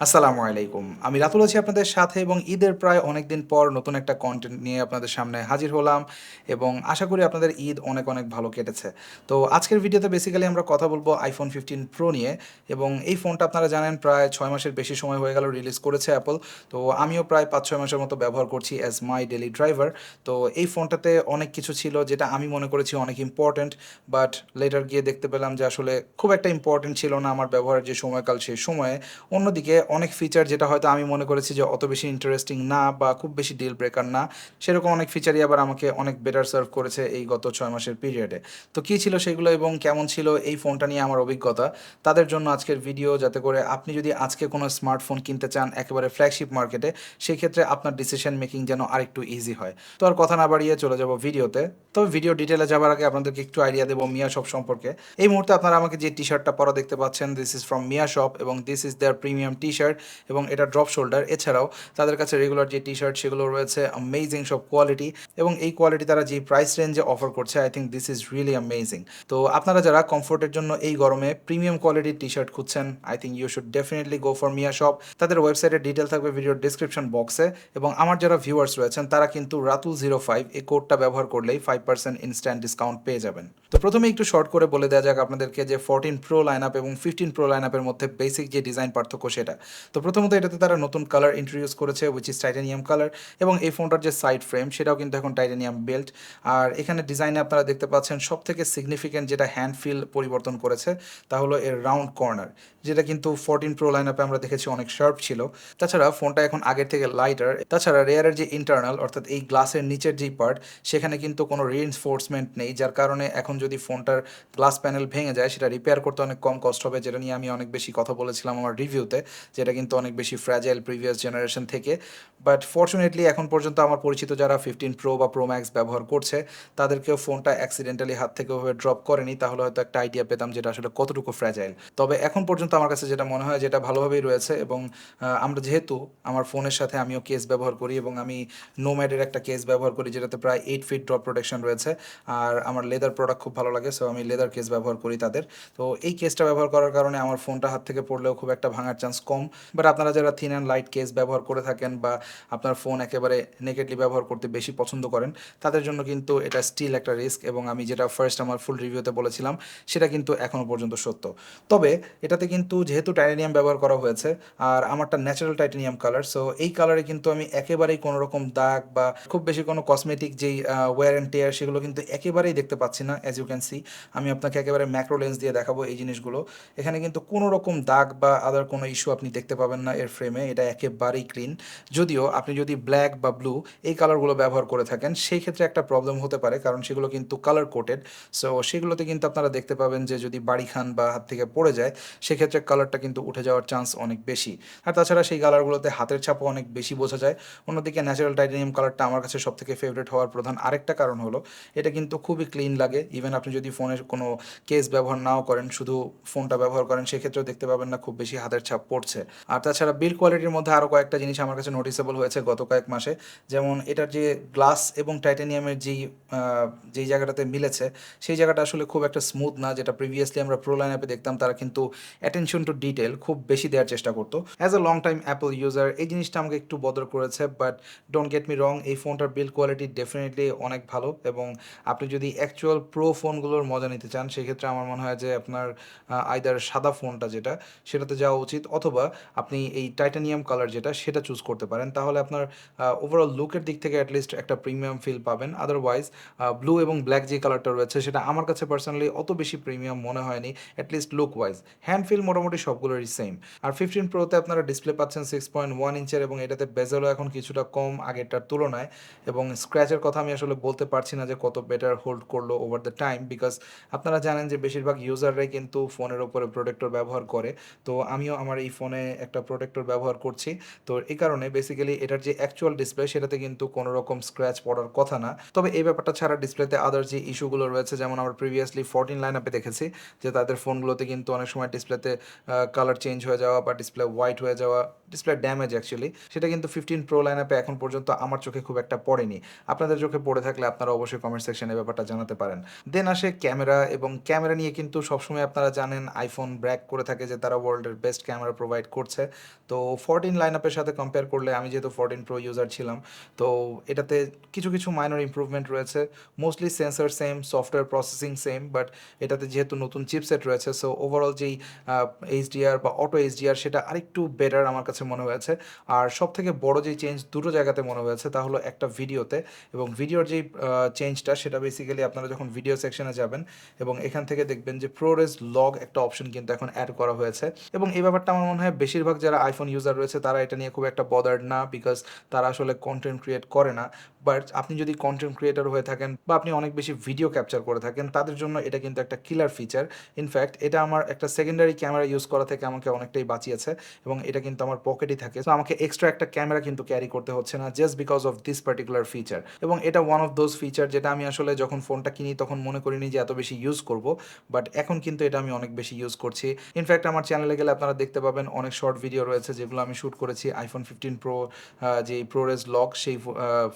আসসালামু আলাইকুম। আমি রাতুল আছি আপনাদের সাথে এবং ঈদের প্রায় অনেক দিন পর নতুন একটা কন্টেন্ট নিয়ে আপনাদের সামনে হাজির হলাম এবং আশা করি আপনাদের ঈদ অনেক অনেক ভালো কেটেছে। তো আজকের ভিডিওতে বেসিক্যালি আমরা কথা বলব আইফোন ফিফটিন প্রো নিয়ে এবং এই ফোনটা আপনারা জানেন প্রায় ছয় মাসের বেশি সময় হয়ে গেল রিলিজ করেছে অ্যাপল তো আমিও প্রায় পাঁচ ছয় মাসের মতো ব্যবহার করছি অ্যাজ মাই ডেলি ড্রাইভার তো এই ফোনটাতে অনেক কিছু ছিল যেটা আমি মনে করেছি অনেক ইম্পর্ট্যান্ট বাট লেটার গিয়ে দেখতে পেলাম যে আসলে খুব একটা ইম্পর্ট্যান্ট ছিল না আমার ব্যবহারের যে সময়কাল সেই সময়ে। অন্যদিকে অনেক ফিচার যেটা হয়তো আমি মনে করেছি যে অত বেশি ইন্টারেস্টিং না বা খুব বেশি ডিল ব্রেকার না, সেরকম অনেক ফিচারই আবার আমাকে অনেক বেটার সার্ভ করেছে এই গত ছয় মাসের পিরিয়ডে তো কী ছিল সেগুলো এবং কেমন ছিল এই ফোনটা নিয়ে আমার অভিজ্ঞতা, তাদের জন্য আজকের ভিডিও যাতে করে আপনি যদি আজকে কোনো স্মার্টফোন কিনতে চান একেবারে ফ্ল্যাগশিপ মার্কেটে সেই ক্ষেত্রে আপনার ডিসিশন মেকিং যেন আরেকটু ইজি হয়। তো আর কথা না বাড়িয়ে চলে যাব ভিডিওতে তবে ভিডিও ডিটেলে যাবার আগে আপনাদেরকে একটু আইডিয়া দেবো মিয়া শপ সম্পর্কে। এই মুহূর্তে আপনারা আমাকে যে টি শার্টটা পরা দেখতে পাচ্ছেন this is from Mia shop এবং this is their premium T shirt এবং এটা ড্রপ শোল্ডার এছাড়াও তাদের কাছে রেগুলার যে টি শার্ট সেগুলো রয়েছে অ্যামেজিং সব কোয়ালিটি এবং এই কোয়ালিটি তারা যে প্রাইস রেঞ্জে অফার করছে I think this is really amazing তো আপনারা যারা কমফোর্টের জন্য এই গরমে প্রিমিয়াম কোয়ালিটির টি শার্ট খুঁজছেন I think you should definitely go for Mia shop তাদের ওয়েবসাইটের ডিটেল থাকবে ভিডিওর ডিসক্রিপশন বক্সে এবং আমার যারা ভিউয়ার্স রয়েছেন, তারা কিন্তু রাতুল জিরো ফাইভ এই কোডটা ব্যবহার করলেই ফাইভ পার্সেন্ট ইনস্ট্যান্ট ডিসকাউন্ট পেয়ে যাবেন। প্রথমে একটু শর্ট করে বলে দেওয়া যাক আপনাদেরকে যে ফোরটিন প্রো লাইন আপ এবং ফিফটিন প্রো লাইন আপের মধ্যে বেসিক যে ডিজাইন পার্থক্য সেটা। তো প্রথমত এটাতে তারা নতুন কালার ইন্ট্রোডিউস করেছে উইচ ইজ টাইটানিয়াম কালার এবং এই ফোনটার যে সাইড ফ্রেম সেটাও কিন্তু এখন টাইটানিয়াম বেল্ট আর এখানে ডিজাইনে আপনারা দেখতে পাচ্ছেন সব থেকে সিগনিফিক্যান্ট যেটা হ্যান্ড ফিল পরিবর্তন করেছে, তা হলো এর রাউন্ড কর্নার যেটা কিন্তু ফোরটিন প্রো লাইন আপে আমরা দেখেছি অনেক শার্প ছিল। তাছাড়া ফোনটা এখন আগের থেকে লাইটার তাছাড়া রেয়ারের যে ইন্টারনাল অর্থাৎ এই গ্লাসের নিচের যেই পার্ট সেখানে কিন্তু কোনো রিএনফোর্সমেন্ট নেই, যার কারণে এখন যদি ফোনটার গ্লাস প্যানেল ভেঙে যায়, সেটা রিপেয়ার করতে অনেক কম কষ্ট হবে, যেটা নিয়ে আমি অনেক বেশি কথা বলেছিলাম আমার রিভিউতে যেটা কিন্তু অনেক বেশি ফ্র্যাজাইল প্রিভিয়াস জেনারেশন থেকে। বাট ফর্চুনেটলি এখন পর্যন্ত আমার পরিচিত যারা ফিফটিন প্রো বা প্রো ম্যাক্স ব্যবহার করছে, তাদেরকেও ফোনটা অ্যাক্সিডেন্টালি হাত থেকে ওভাবে ড্রপ করেনি, তাহলে হয়তো একটা আইডিয়া পেতাম যেটা আসলে কতটুকু ফ্র্যাজাইল তবে এখন পর্যন্ত আমার কাছে যেটা মনে হয় যেটা ভালোভাবেই রয়েছে এবং আমরা যেহেতু আমার ফোনের সাথে আমিও কেস ব্যবহার করি এবং আমি নোম্যাডের একটা কেস ব্যবহার করি, যেটাতে প্রায় এইট ফিট ড্রপ প্রোটেকশন রয়েছে। আর আমার লেদার প্রোডাক্ট খুব ভালো লাগে সো আমি লেদার কেস ব্যবহার করি তাদের। তো এই কেসটা ব্যবহার করার কারণে আমার ফোনটা হাত থেকে পড়লেও খুব একটা ভাঙার চান্স কম। বাট আপনারা যারা থিন অ্যান্ড লাইট কেস ব্যবহার করে থাকেন বা আপনার ফোন একেবারে নেকেটলি ব্যবহার করতে বেশি পছন্দ করেন, তাদের জন্য কিন্তু এটা স্টিল একটা রিস্ক এবং আমি যেটা ফার্স্ট আমার ফুল রিভিউতে বলেছিলাম, সেটা কিন্তু এখনও পর্যন্ত সত্য। তবে এটাতে কিন্তু যেহেতু টাইটানিয়াম ব্যবহার করা হয়েছে, আর আমারটা ন্যাচারাল টাইটানিয়াম কালার সো এই কালারে কিন্তু আমি একেবারেই কোনো রকম দাগ বা খুব বেশি কোনো কসমেটিক যেই ওয়ার অ্যান্ড টেয়ার সেগুলো কিন্তু একেবারেই দেখতে পাচ্ছি না অ্যাজ ইউ ক্যান সি আমি আপনাকে একেবারে ম্যাক্রো লেন্স দিয়ে দেখাবো এই জিনিসগুলো। এখানে কিন্তু কোনো রকম দাগ বা আদার কোনো ইস্যু আপনি দেখতে পাবেন না এর ফ্রেমে এটা একেবারেই ক্লিন যদিও আপনি যদি ব্ল্যাক বা ব্লু এই কালারগুলো ব্যবহার করে থাকেন, সেই ক্ষেত্রে একটা প্রবলেম হতে পারে, কারণ সেগুলো কিন্তু কালার কোটেড সো সেগুলোতে কিন্তু আপনারা দেখতে পাবেন যে যদি বাড়ি খান বা হাত থেকে পড়ে যায়, সেক্ষেত্রে কালারটা কিন্তু উঠে যাওয়ার চান্স অনেক বেশি। আর তাছাড়া সেই কালারগুলোতে হাতের ছাপও অনেক বেশি বোঝা যায়। অন্যদিকে ন্যাচারাল টাইটানিয়াম কালারটা আমার কাছে সব থেকে ফেভারিট হওয়ার প্রধান আরেকটা কারণ হলো, এটা কিন্তু খুবই ক্লিন লাগে। ইভেন আপনি যদি ফোনের কোনো কেস ব্যবহার নাও করেন, শুধু ফোনটা ব্যবহার করেন, সেক্ষেত্রেও দেখতে পাবেন না খুব বেশি হাতের ছাপ পড়ছে। আর তাছাড়া বিল কোয়ালিটির মধ্যে আরও কয়েকটা জিনিস আমার কাছে নোটিসেবল হয়েছে গত কয়েক মাসে। যেমন এটার যে গ্লাস এবং টাইটানিয়ামের যেই যেই জায়গাটাতে মিলেছে, সেই জায়গাটা আসলে খুব একটা স্মুথ না, যেটা প্রিভিয়াসলি আমরা প্রো লাইন অ্যাপে দেখতাম, তারা কিন্তু অ্যাটেনশন টু ডিটেল খুব বেশি দেওয়ার চেষ্টা করতো। As a long time Apple user এই জিনিসটা আমাকে একটু বদল করেছে but don't get me wrong এই ফোনটার বিল্ড কোয়ালিটি ডেফিনেটলি অনেক ভালো। এবং আপনি যদি অ্যাকচুয়াল প্রো ফোনগুলোর মজা নিতে চান, সেক্ষেত্রে আমার মনে হয় যে আপনার আইদার সাদা ফোনটা যেটা, সেটাতে যাওয়া উচিত, অথবা আপনি এই টাইটানিয়াম কালার যেটা, সেটা চুজ করতে পারেন। তাহলে আপনার ওভারঅল লুকের দিক থেকে অ্যাটলিস্ট একটা প্রিমিয়াম ফিল পাবেন। আদারওয়াইজ ব্লু এবং ব্ল্যাক যে কালারটা রয়েছে, সেটা আমার কাছে পার্সোনালি অত বেশি প্রিমিয়াম মনে হয়নি at least look wise hand feel মোটামুটি সবগুলোরই সেম আর ফিফটিন প্রোতে আপনারা ডিসপ্লে পাচ্ছেন সিক্স পয়েন্ট ওয়ান ইঞ্চের, এবং এটাতে বেজেলও এখন কিছুটা কম আগেরটার তুলনায়। এবং স্ক্র্যাচের কথা আমি আসলে বলতে পারছি না যে কত বেটার হোল্ড করল ওভার দ্য টাইম বিকজ আপনারা জানেন যে বেশিরভাগ ইউজাররাই কিন্তু ফোনের ওপরে প্রোটেক্টর ব্যবহার করে। তো আমিও আমার এই ফোনে একটা প্রোটেক্টর ব্যবহার করছি। তো এই কারণে বেসিক্যালি এটার যে অ্যাকচুয়াল ডিসপ্লে সেটাতে কিন্তু কোনো রকম স্ক্র্যাচ পড়ার কথা না। তবে এই ব্যাপারটা ছাড়া ডিসপ্লেতে আদার যে ইস্যুগুলো রয়েছে, যেমন আমরা প্রিভিয়াসলি ফোরটিন লাইন আপে দেখেছি যে তাদের ফোনগুলোতে কিন্তু অনেক সময় ডিসপ্লেতে কালার চেঞ্জ হয়ে যাওয়া বা ডিসপ্লে হোয়াইট হয়ে যাওয়া ডিসপ্লে ড্যামেজ অ্যাকচুয়ালি সেটা কিন্তু ফিফটিন প্রো লাইন আপে এখন পর্যন্ত আমার চোখে খুব একটা পড়েনি। আপনাদের চোখে পড়ে থাকলে আপনারা অবশ্যই কমেন্ট সেকশনে ব্যাপারটা জানাতে পারেন। দেন দেন আসে ক্যামেরা এবং ক্যামেরা নিয়ে কিন্তু সবসময় আপনারা জানেন আইফোন ব্র্যাক করে থাকে যে তারা ওয়ার্ল্ডের বেস্ট ক্যামেরা প্রোভাইড করছে। তো ফোরটিন লাইন আপের সাথে কম্পেয়ার করলে আমি যেহেতু ফোরটিন প্রো ইউজার ছিলাম, তো এটাতে কিছু কিছু মাইনর ইমপ্রুভমেন্ট রয়েছে। Mostly sensor same software processing same but এটাতে যেহেতু নতুন চিপসেট রয়েছে সো ওভারঅল যেই এইচডিআর বা অটো এইচডিআর সেটা আরেকটু বেটার আমার কাছে মনে হয়েছে। আর সব থেকে বড় যেই চেঞ্জ দুটো জায়গাতে মনে হয়েছে, তা হলো একটা ভিডিওতে এবং ভিডিওর যেই চেঞ্জটা সেটা বেসিক্যালি আপনারা যখন ভিডিও সেকশনে যাবেন এবং এখান থেকে দেখবেন যে প্রোরেজ লগ একটা অপশন কিন্তু এখন অ্যাড করা হয়েছে। এবং এই ব্যাপারটা আমার মনে হয় বেশিরভাগ যারা আইফোন ইউজার রয়েছে তারা এটা নিয়ে খুব একটা বদার্ড না বিকজ তারা আসলে কন্টেন্ট ক্রিয়েট করে না। বাট আপনি যদি কন্টেন্ট ক্রিয়েটর হয়ে থাকেন বা আপনি অনেক বেশি ভিডিও ক্যাপচার করে থাকেন, তাদের জন্য এটা কিন্তু একটা কিলার ফিচার ইনফ্যাক্ট এটা আমার একটা সেকেন্ডারি ক্যামেরা ইউজ করা থেকে আমাকে অনেকটাই বাঁচিয়েছে এবং এটা কিন্তু আমার পকেটই থাকে। তো আমাকে এক্সট্রা একটা ক্যামেরা কিন্তু ক্যারি করতে হচ্ছে না just because of this particular feature এবং এটা ওয়ান অফ দোজ ফিচার যেটা আমি আসলে যখন ফোনটা কিনি তখন মনে করিনি যে এত বেশি ইউজ করব বাট এখন কিন্তু এটা আমি অনেক বেশি ইউজ করছি। ইনফ্যাক্ট আমার চ্যানেলে গেলে আপনারা দেখতে পাবেন অনেক শর্ট ভিডিও রয়েছে যেগুলো আমি শ্যুট করেছি আইফোন ফিফটিন প্রো যে প্রোরেজ লক সেই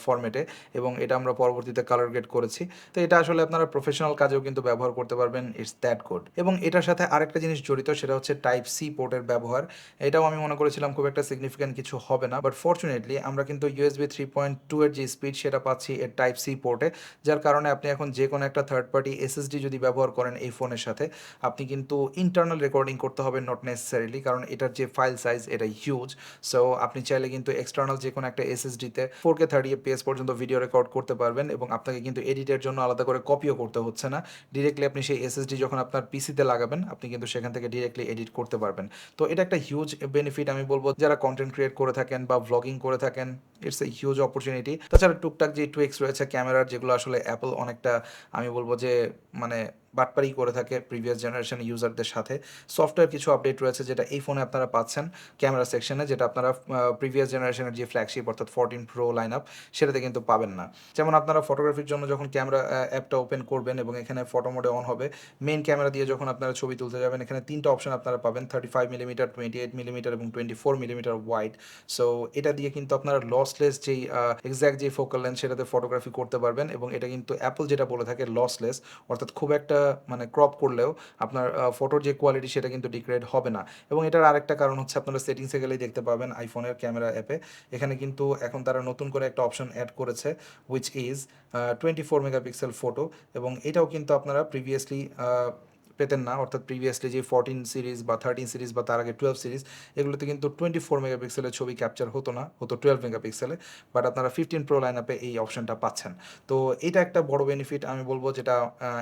ফরম্যাটে এবং এটা আমরা পরবর্তীতে কালার গ্রেড করেছি। তো এটা আসলে আপনারা প্রফেশনাল কাজেও কিন্তু ব্যবহার করতে পারবেন ইটস দ্যাট গুড এবং এটার সাথে আরেকটা জিনিস জড়িত, সেটা হচ্ছে টাইপ সি পোর্টের ব্যবহার। এটাও আমি মনে করেছিলাম খুব একটা সিগনিফিক্যান্ট কিছু হবে না বাট ফর্চুনেটলি আমরা কিন্তু ইউএসবি থ্রি পয়েন্ট টু এর যে স্পিড সেটা পাচ্ছি এর টাইপ সি পোর্টে যার কারণে আপনি এখন যে কোনো একটা থার্ড পার্টি এসএসডি যদি ব্যবহার করেন এই ফোনের সাথে, আপনি কিন্তু ইন্টারনাল রেকর্ডিং করতে হবে নট নেসেসারিলি কারণ এটার যে ফাইল সাইজ এটা হিউজ সো আপনি চাইলে কিন্তু এক্সটার্নাল যে কোনো একটা এসএসডিতে ফোর কে থার্টি এপিএস পর্যন্ত ভিডিও রেকর্ড করতে পারবেন এবং আপনাকে কিন্তু এডিটের জন্য আলাদা করে কপিও করতে হচ্ছে না। ডিরেক্টলি আপনি সেই এসএসডি যখন আপনার পিসিতে লাগাবেন, আপনি কিন্তু সেখান থেকে ডিরেক্টলি এডিট করতে পারবেন। তো এটা একটা হিউজ বেনিফিট আমি বলব, যারা কন্টেন্ট ক্রিয়েট করে থাকেন বা ব্লগিং করে থাকেন ইটস এ হিউজ অপরচুনিটি তাছাড়া টুকটাক যে টুইক্স রয়েছে, ক্যামেরার যেগুলো আসলে অ্যাপল অনেকটা, আমি বলব যে মানে বাটপারি করে থাকে প্রিভিয়াস জেনারেশন ইউজারদের সাথে। সফটওয়্যার কিছু আপডেট রয়েছে যেটা এই ফোনে আপনারা পাচ্ছেন ক্যামেরা সেকশনে যেটা আপনারা প্রিভিয়াস জেনারেশনের যে ফ্ল্যাগশিপ অর্থাৎ ফোরটিন প্রো লাইন আপ সেটাতে কিন্তু পাবেন না। যেমন আপনারা ফটোগ্রাফির জন্য যখন ক্যামেরা অ্যাপটা ওপেন করবেন এবং এখানে ফটো মোডে অন হবে মেন ক্যামেরা দিয়ে যখন আপনারা ছবি তুলতে যাবেন, এখানে তিনটা অপশন আপনারা পাবেন thirty five millimetre twenty eight millimetre এবং twenty four millimetre wide so এটা দিয়ে কিন্তু আপনারা লসলেস যেই এক্স্যাক্ট যে ফোকাল লেন্স সেটাতে ফটোগ্রাফি করতে পারবেন এবং এটা কিন্তু অ্যাপল যেটা বলে থাকে লসলেস অর্থাৎ খুব একটা মানে ক্রপ করলেও আপনার ফটোর যে কোয়ালিটি সেটা কিন্তু ডিগ্রেড হবে না। এবং এটার আরেকটা কারণ হচ্ছে আপনারা সেটিংসে গেলেই দেখতে পাবেন আইফোনের ক্যামেরা অ্যাপে এখানে কিন্তু এখন তারা নতুন করে একটা অপশন অ্যাড করেছে which is twenty four megapixel photo এবং এটাও কিন্তু আপনারা প্রিভিয়াসলি পেতেন না, অর্থাৎ প্রিভিয়াসলি যে ফোরটিন সিরিজ বা থার্টিন সিরিজ বা তার আগে টুয়েলভ সিরিজ এগুলোতে কিন্তু টোয়েন্টি ফোর মেগাপিক্সেলের ছবি ক্যাপচার হতো না, হতো টুয়েলভ মেগাপিক্সেলে বাট আপনারা ফিফটিন প্রো লাইন আপে এই অপশনটা পাচ্ছেন। তো এটা একটা বড় বেনিফিট আমি বলব যেটা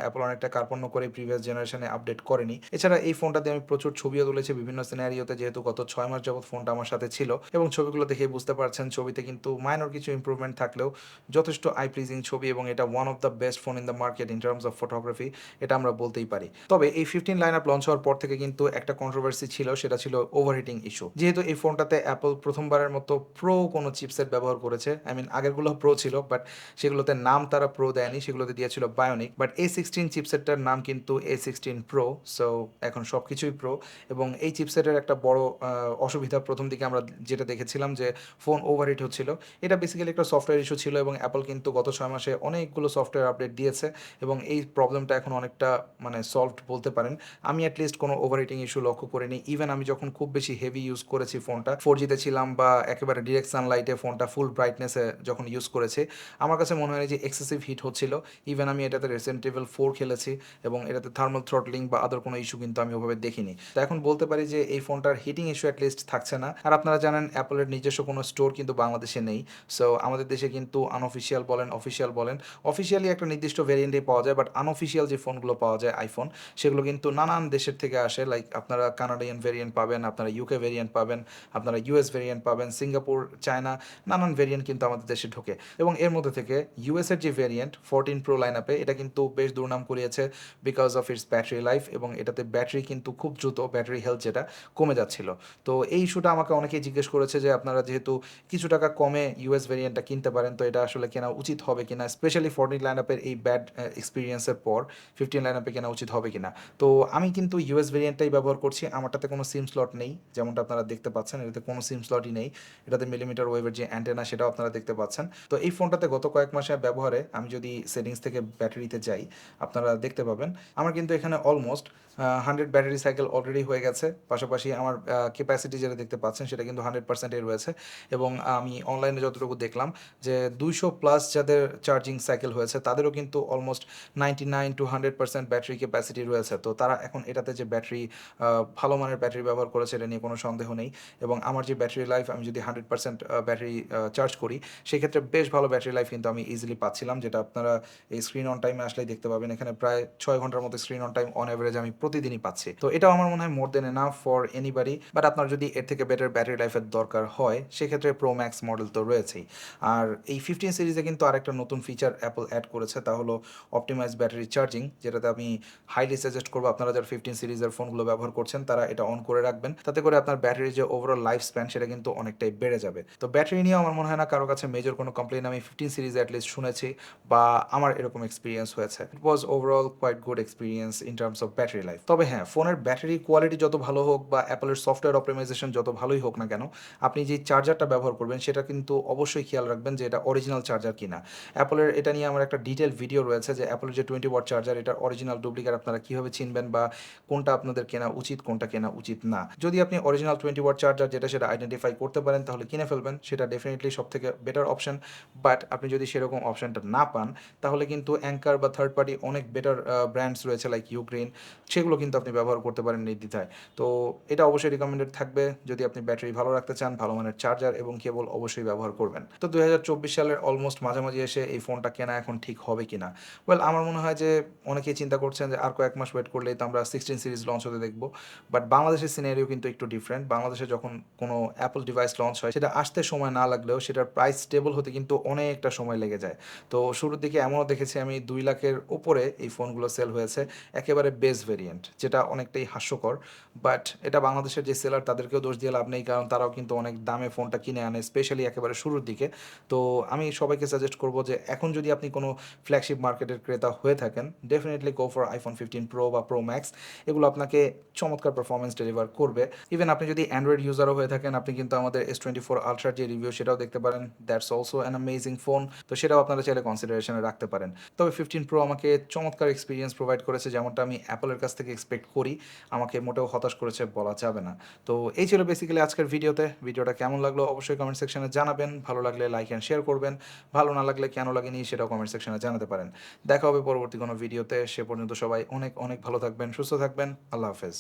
অ্যাপল অনেকটা কার্পণ্য করে প্রিভিয়াস জেনারেশনে আপডেট করেনি। এছাড়া এই ফোনটাতে আমি প্রচুর ছবিও তুলেছি, বিভিন্ন সিনারিওতে যেহেতু গত ছয় মাস যাবত ফোনটা আমার সাথে ছিল, এবং ছবিগুলো দেখে বুঝতে পারছেন ছবিতে কিন্তু মাইনর কিছু ইম্প্রুভমেন্ট থাকলেও যথেষ্ট আই প্লিজিং ছবি, এবং এটা one of the best phone in the market in terms of photography এটা আমরা বলতেই পারি। তবে এই ফিফটিন লাইন আপ লঞ্চ হওয়ার পর থেকে কিন্তু একটা কন্ট্রোভার্সি ছিল, সেটা ছিল ওভারহিটিং ইস্যু যেহেতু এই ফোনটাতে অ্যাপল প্রথমবারের মতো প্রো কোনো চিপসেট ব্যবহার করেছে আই মিন আগেরগুলো প্রো ছিল বাট সেগুলোতে নাম তারা প্রো দেয়নি, সেগুলোতে দিয়েছিল বায়োনিক বাট এ সিক্সটিন চিপসেটটার নাম কিন্তু এ সিক্সটিন প্রো সো এখন সব কিছুই প্রো এবং এই চিপসেটের একটা বড় অসুবিধা প্রথম দিকে আমরা যেটা দেখেছিলাম যে ফোন ওভারহিট হচ্ছিল, এটা বেসিক্যালি একটা সফটওয়্যার ইস্যু ছিল এবং অ্যাপল কিন্তু গত ছয় মাসে অনেকগুলো সফটওয়্যার আপডেট দিয়েছে, এবং এই প্রবলেমটা এখন অনেকটা মানে সলভড বলতে পারেন, আমি অ্যাটলিস্ট কোনো ওভারহিটিং ইস্যু লক্ষ্য করিনি। ইভেন আমি যখন খুব বেশি হেভি ইউজ করেছি ফোনটা ফোর জিতে ছিলাম বা একেবারে ডিরেক্ট সানলাইটে ফোনটা ফুল ব্রাইটনেসে যখন ইউজ করেছি, আমার কাছে মনে হয় যে এক্সেসিভ হিট হচ্ছিল। ইভেন আমি এটাতে রেসেন্ট ইভেল ফোর খেলেছি এবং এটাতে থার্মাল থ্রটলিং বা আদার কোনো ইস্যু কিন্তু আমি ওভাবে দেখিনি। তো এখন বলতে পারি যে এই ফোনটার হিটিং ইস্যু অ্যাটলিস্ট থাকছে না। আর আপনারা জানেন অ্যাপলের নিজস্ব কোনো স্টোর কিন্তু বাংলাদেশে নেই। সো আমাদের দেশে কিন্তু আনঅফিসিয়াল বলেন অফিসিয়াল বলেন অফিসিয়ালি একটা নির্দিষ্ট ভেরিয়েন্টে পাওয়া যায় বাট আনঅফিসিয়াল যে ফোনগুলো পাওয়া যায় আইফোন সেগুলো কিন্তু নানান দেশের থেকে আসে। লাইক আপনারা কানাডিয়ান ভেরিয়েন্ট পাবেন, আপনারা ইউকে ভেরিয়েন্ট পাবেন, আপনারা ইউএস ভেরিয়েন্ট পাবেন সিঙ্গাপুর চায়না নানান ভেরিয়েন্ট কিন্তু আমাদের দেশে ঢোকে। এবং এর মধ্যে থেকে ইউএসের যে ভেরিয়েন্ট ফোরটিন প্রো লাইন আপে এটা কিন্তু বেশ দুর্নাম করিয়েছে because of its battery life এবং এটাতে ব্যাটারি কিন্তু খুব দ্রুত ব্যাটারি হেলথ যেটা কমে যাচ্ছিল। তো এই ইস্যুটা আমাকে অনেকেই জিজ্ঞেস করেছে যে আপনারা যেহেতু কিছু টাকা কমে ইউএস ভেরিয়েন্টটা কিনতে পারেন, তো এটা আসলে কেনা উচিত হবে কিনা? স্পেশালি ফোরটিন লাইন আপের এই ব্যাড এক্সপিরিয়েন্সের পর ফিফটিন লাইন আপে কেনা উচিত হবে কিনা? তো আমি কিন্তু ইউএস ভেরিয়েন্টটাই ব্যবহার করছি। আমারটাতে কোনো সিম স্লট নেই, যেমনটা আপনারা দেখতে পাচ্ছেন। এটাতে কোনো সিম স্লটই নেই। এটাতে মিলিমিটার ওয়েভের যে অ্যান্টেনা সেটাও আপনারা দেখতে পাচ্ছেন। তো এই ফোনটাতে গত কয়েক মাসের ব্যবহারে আমি যদি সেটিংস থেকে ব্যাটারিতে যাই, আপনারা দেখতে পাবেন। আমার কিন্তু এখানে almost hundred battery cycle already হয়ে গেছে। পাশাপাশি আমার ক্যাপাসিটি যেটা দেখতে পাচ্ছেন, সেটা কিন্তু হান্ড্রেড পার্সেন্টেই রয়েছে। এবং আমি অনলাইনে যতটুকু দেখলাম যে দুইশো প্লাস যাদের চার্জিং সাইকেল হয়েছে, তাদেরও কিন্তু almost ninety nine to hundred percent battery capacity রয়েছে। তো তারা এখন এটাতে যে ব্যাটারি ভালো মানের ব্যাটারি ব্যবহার করেছে এটা নিয়ে কোনো সন্দেহ নেই এবং আমার যে ব্যাটারি লাইফ আমি যদি হান্ড্রেড পার্সেন্ট ব্যাটারি চার্জ করি, সেক্ষেত্রে বেশ ভালো ব্যাটারি লাইফ কিন্তু আমি ইজিলি পাচ্ছিলাম, যেটা আপনারা এই স্ক্রিন অন টাইমে আসলেই দেখতে পাবেন। এখানে প্রায় ছয় ঘণ্টার মতো screen on time on average আমি প্রতিদিনই পাচ্ছি। তো এটাও আমার মনে হয় more than enough for anybody but আপনার যদি এর থেকে বেটার ব্যাটারি লাইফের দরকার হয়, সেক্ষেত্রে প্রো ম্যাক্স মডেল তো রয়েছেই। আর এই ফিফটিন সিরিজে কিন্তু আরেকটা নতুন ফিচার অ্যাপল অ্যাড করেছে, তা হলো অপটিমাইজ ব্যাটারি চার্জিং যেটাতে আমি হাইলি সাজেস্ট করব, আপনারা যারা ফিফটিন সিরিজের ফোনগুলো ব্যবহার করছেন, তারা এটা অন করে রাখবেন। তাতে করে আপনার ব্যাটারির যে ওভারঅল লাইফ স্প্যান সেটা কিন্তু অনেকটাই বেড়ে যাবে। তো ব্যাটারি নিয়ে আমার মনে হয় না কারও কাছে মেজর কোনো কমপ্লেন আমি ফিফটিন সিরিজে অ্যাটলিস্ট শুনেছি বা আমার এরকম এক্সপিরিয়েন্স হয়েছে। It was overall quite good experience in terms of battery life তবে হ্যাঁ ফোনের ব্যাটারি কোয়ালিটি যত ভালো হোক বা অ্যাপলের সফটওয়্যার অপটিমাইজেশন যত ভালোই হোক না কেন, আপনি যে চার্জারটা ব্যবহার করবেন, সেটা কিন্তু অবশ্যই খেয়াল রাখবেন যে এটা অরিজিনাল চার্জার কিনা। অ্যাপলের এটা নিয়ে আমার একটা ডিটেল ভিডিও রয়েছে যে অ্যাপলের যে টোয়েন্টি ওয়াট চার্জার এটা অরিজিনাল ডুপ্লিকেট আপনারা কীভাবে চিনবেন বা কোনটা আপনাদের কেনা উচিত, কোনটা কেনা উচিত না। যদি আপনি অরিজিনাল টোয়েন্টি ওয়াট চার্জার যেটা সেটা আইডেন্টিফাই করতে পারেন, তাহলে কিনে ফেলবেন। সেটা ডেফিনেটলি সব থেকে বেটার অপশন বাট আপনি যদি সেরকম অপশনটা না পান, তাহলে কিন্তু অ্যাঙ্কার বা থার্ড পার্টি অনেক বেটার ব্র্যান্ডস রয়েছে লাইক ইউক্রেন সেগুলো কিন্তু আপনি ব্যবহার করতে পারেন নির্দ্বিধায় তো এটা অবশ্যই রিকমেন্ডেড থাকবে। যদি আপনি ব্যাটারি ভালো রাখতে চান, ভালো মানের চার্জার এবং কেবল অবশ্যই ব্যবহার করবেন। তো দুই হাজার চব্বিশ সালের অলমোস্ট মাঝামাঝি এসে এই ফোনটা কেনা এখন ঠিক হবে কিনা? ওয়েল আমার মনে হয় যে অনেকেই চিন্তা করছেন যে আর কয়েক মাস ওয়েট করলেই তো আমরা সিক্সটিন সিরিজ লঞ্চ হতে দেখব। বাট বাংলাদেশের সিনারিও কিন্তু একটু ডিফারেন্ট বাংলাদেশে যখন কোনো অ্যাপল ডিভাইস লঞ্চ হয়, সেটা আসতে সময় না লাগলেও সেটার প্রাইস স্টেবল হতে কিন্তু অনেকটা সময় লেগে যায়। তো শুরুর দিকে এমনও দেখেছি আমি, দুই লাখের উপরে এই ফোনগুলো সেল হয়েছে, একেবারে বেস ভেরিয়েন্ট যেটা অনেকটাই হাস্যকর। বাট এটা বাংলাদেশের যে সেলার তাদেরকেও দোষ দিয়ে লাভ নেই, কারণ তারাও কিন্তু অনেক দামে ফোনটা কিনে আনে স্পেশালি একেবারে শুরুর দিকে। তো আমি সবাইকে সাজেস্ট করব যে, এখন যদি আপনি কোনো ফ্ল্যাগশিপ মার্কেটের ক্রেতা হয়ে থাকেন definitely go for iPhone fifteen pro বা প্রো ম্যাক্স এগুলো আপনাকে চমৎকার পারফরমেন্স ডেলিভার করবে। ইভেন আপনি যদি অ্যান্ড্রয়েড ইউজারও হয়ে থাকেন, আপনি কিন্তু আমাদের এস টোয়েন্টি ফোর আলট্রার যে রিভিউ সেটাও দেখতে পারেন। That's also an amazing phone তো সেটাও আপনারা চাইলে কনসিডারেশনে রাখতে পারেন। তবে ফিফটিন প্রো আমাকে চমৎকার এক্সপিরিয়েন্স প্রোভাইড করেছে, যেমনটা আমি অ্যাপলের কাছ থেকে এক্সপেক্ট করি। আমাকে মোটেও হতাশ করেছে বলা যাবে না। তো এই ছিল বেসিক্যালি আজকের ভিডিওতে ভিডিওটা কেমন লাগল অবশ্যই কমেন্ট সেকশনে জানাবেন। ভালো লাগলে লাইক অ্যান্ড শেয়ার করবেন। ভালো না লাগলে কেন লাগেনি, সেটাও কমেন্ট সেকশনে জানাতে পারেন। দেখা হবে পরবর্তী কোনো ভিডিওতে সে পর্যন্ত সবাই অনেক অনেক ভালো থাকবেন সুস্থ থাকবেন। আল্লাহ হাফেজ।